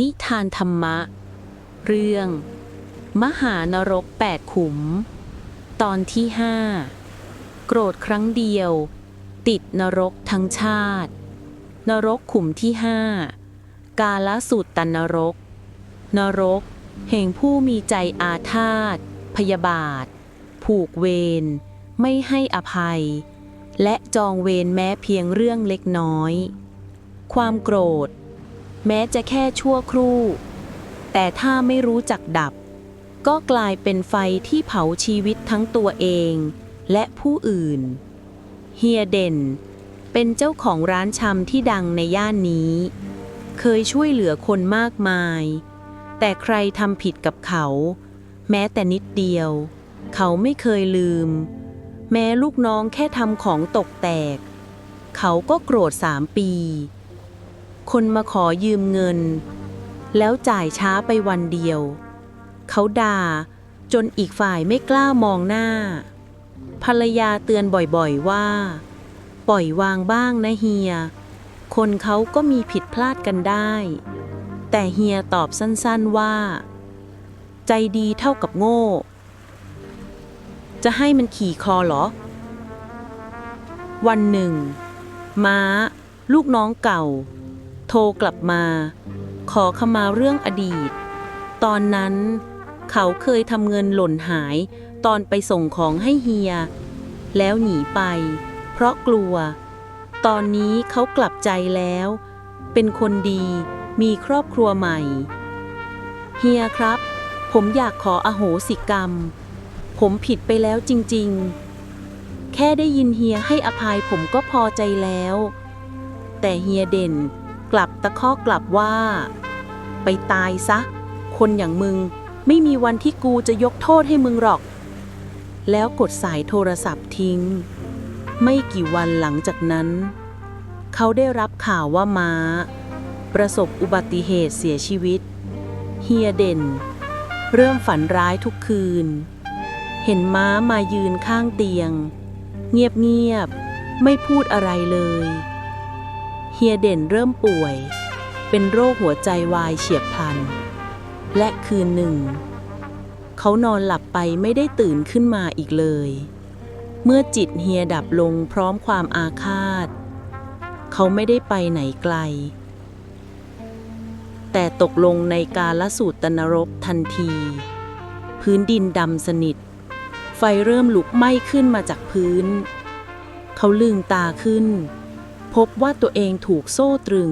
นิทานธรรมะ เรื่อง มหานรกแปดขุม ตอนที่ห้าโกรธครั้งเดียว ติดนรกทั้งชาติ นรกขุมที่ห้ากาลสูตรตันนรก นรกแห่งผู้มีใจอาฆาต พยาบาท ผูกเวร ไม่ให้อภัย และจองเวรแม้เพียงเรื่องเล็กน้อย ความโกรธ แม้จะแค่ชั่วครู่ แต่ถ้าไม่รู้จักดับ ก็กลายเป็นไฟที่เผาชีวิตทั้งตัวเอง และผู้อื่น เฮียเด่น เป็นเจ้าของร้านชำที่ดังในย่านนี้ เคยช่วยเหลือคนมากมาย แต่ใครทำผิดกับเขา แม้แต่นิดเดียว เขาไม่เคยลืม แม้ลูกน้องแค่ทำของตกแตก เขาก็โกรธสามปี คนมาขอยืมเงิน แล้วจ่ายช้าไปวันเดียว เขาด่าจนอีกฝ่ายไม่กล้ามองหน้า ภรรยาเตือนบ่อยๆว่า ปล่อยวางบ้างนะเฮีย คนเขาก็มีผิดพลาดกันได้ แต่เฮียตอบสั้นๆว่า ใจดีเท่ากับโง่ จะให้มันขี่คอเหรอ วันหนึ่ง ม้า ลูกน้องเก่า โทรกลับมา ขอขมาเรื่องอดีต ตอนนั้นเขาเคยทำเงินหล่นหายตอนไปส่งของให้เฮีย แล้วหนีไป เพราะกลัว ตอนนี้เขากลับใจแล้ว เป็นคนดีมีครอบครัวใหม่ เฮียครับ ผมอยากขออโหสิกรรม ผมผิดไปแล้วจริง ๆ แค่ได้ยินเฮียให้อภัยผมก็พอใจแล้ว แต่เฮียเด่น กลับตะคอกกลับว่า ไปตายซะ คนอย่างมึงไม่มีวันที่กูจะยกโทษให้มึงหรอก แล้วกดสายโทรศัพท์ทิ้ง ไม่กี่วันหลังจากนั้น เขาได้รับข่าวว่าม้า ประสบอุบัติเหตุเสียชีวิต เฮียเด่น เริ่มฝันร้ายทุกคืน เห็นม้ามายืนข้างเตียง เงียบๆไม่พูดอะไรเลย เฮียเด่นเริ่มป่วย เป็นโรคหัวใจวายเฉียบพลัน และคืนหนึ่ง เขานอนหลับไปไม่ได้ตื่นขึ้นมาอีกเลย เมื่อจิตเฮียดับลงพร้อมความอาฆาต เขาไม่ได้ไปไหนไกล แต่ตกลงในกาลสูตรตนรกทันที พื้นดินดำสนิท ไฟเริ่มลุกไหม้ขึ้นมาจากพื้น เขาลืมตาขึ้น พบว่าตัวเองถูกโซ่ตรึง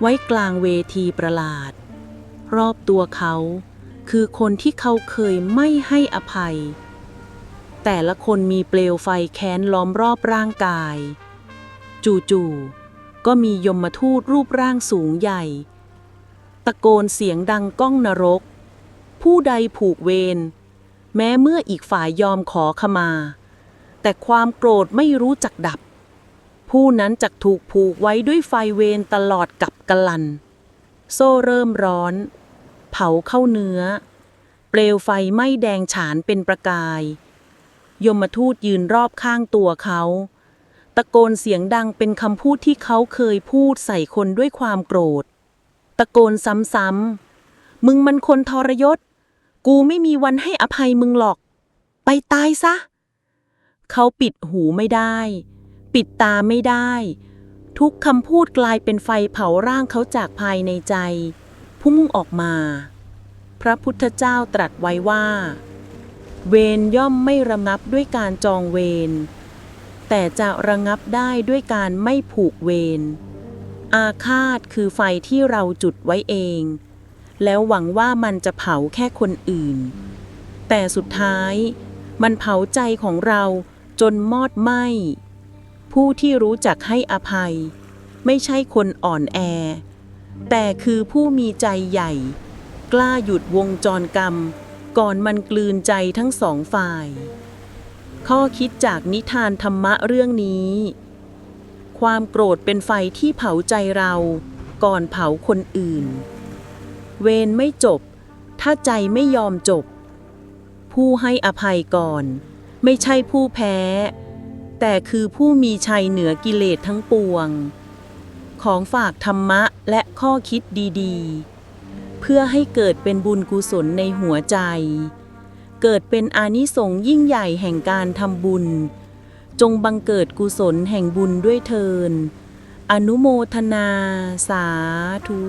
ไว้กลางเวทีประหลาด รอบตัวเขา คือคนที่เขาเคยไม่ให้อภัย แต่ละคนมีเปลวไฟแค้นล้อมรอบร่างกาย จู่ๆก็มียมทูตรูปร่างสูงใหญ่ ตะโกนเสียงดังก้องนรก ผู้ใดผูกเวรแม้เมื่ออีกฝ่ายยอมขอขมา แต่ความโกรธไม่รู้จักดับ ผู้นั้นจักถูกผูกไว้ด้วยไฟเวรตลอดกับกลัน โซ่เริ่มร้อน เผาเข้าเนื้อ เปลวไฟไหม้แดงฉานเป็นประกาย ยมทูตยืนรอบข้างตัวเขา ตะโกนเสียงดังเป็นคำพูดที่เขาเคยพูดใส่คนด้วยความโกรธ ตะโกนซ้ำๆ มึงมันคนทรยศ กูไม่มีวันให้อภัยมึงหรอก ไปตายซะ เขาปิดหูไม่ได้ ปิดตาไม่ได้ ทุกคำพูดกลายเป็นไฟเผาร่างเขาจากภายในใจ พุ่งออกมา พระพุทธเจ้าตรัสไว้ว่า เวรย่อมไม่ระงับด้วยการจองเวรแต่จะระงับได้ด้วยการไม่ผูกเวรอาฆาตคือไฟที่เราจุดไว้เอง แล้วหวังว่ามันจะเผาแค่คนอื่น แต่สุดท้าย มันเผาใจของเราจนมอดไหม้ ผู้ที่รู้จักให้อภัย ไม่ใช่คนอ่อนแอ แต่คือผู้มีใจใหญ่ กล้าหยุดวงจรกรรม ก่อนมันกลืนใจทั้งสองฝ่าย ข้อคิดจากนิทานธรรมะเรื่องนี้ ความโกรธเป็นไฟที่เผาใจเรา ก่อนเผาคนอื่น เวรไม่จบ ถ้าใจไม่ยอมจบ ผู้ให้อภัยก่อน ไม่ใช่ผู้แพ้ แต่คือผู้มีชัยเหนือกิเลสทั้งปวง ของฝากธรรมะและข้อคิดดีๆ เพื่อให้เกิดเป็นบุญกุศลในหัวใจ เกิดเป็นอานิสงส์ยิ่งใหญ่แห่งการทำบุญ จงบังเกิดกุศลแห่งบุญด้วยเทินอนุโมทนา สาธุ